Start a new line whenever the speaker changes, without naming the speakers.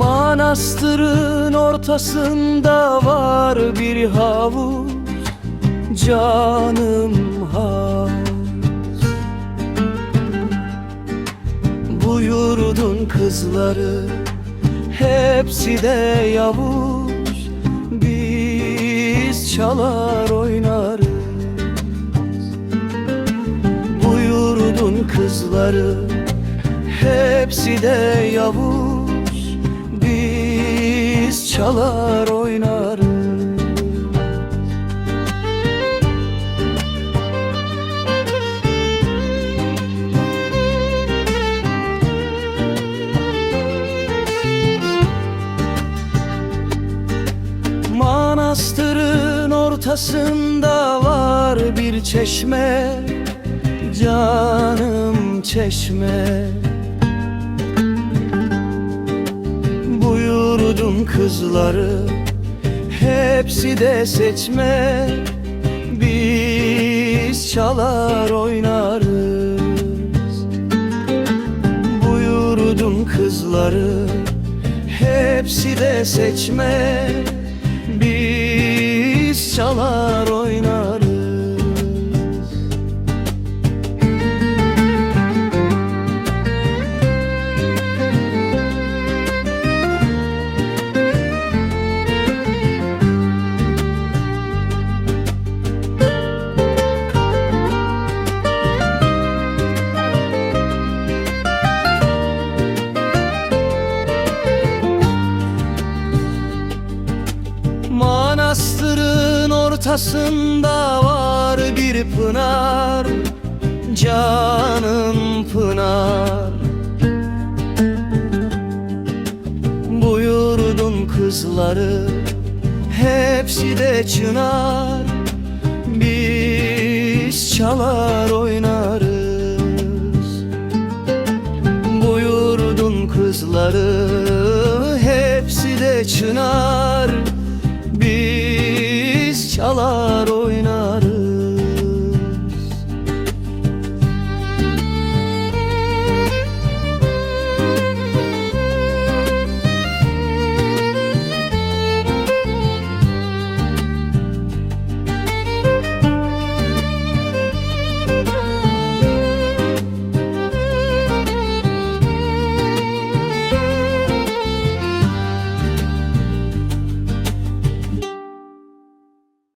Manastırın ortasında var bir havuz Canım havuz Bu yurdun kızları Hepsi de yavuz. Biz çalar oynarız. Bu yurdun kızları Hepsi de yavuz çalar oynarız Manastırın ortasında var bir çeşme Canım çeşme yurdun kızları Hepsi de seçme. Biz çalar oynarız. Bu yurdun kızları Hepsi de seçme. Biz çalar ortasında var bir pınar Canım pınar. Bu yurdun kızları Hepsi de çınar. Biz çalar oynarız. Bu yurdun kızları Hepsi de çınar çalar oynarız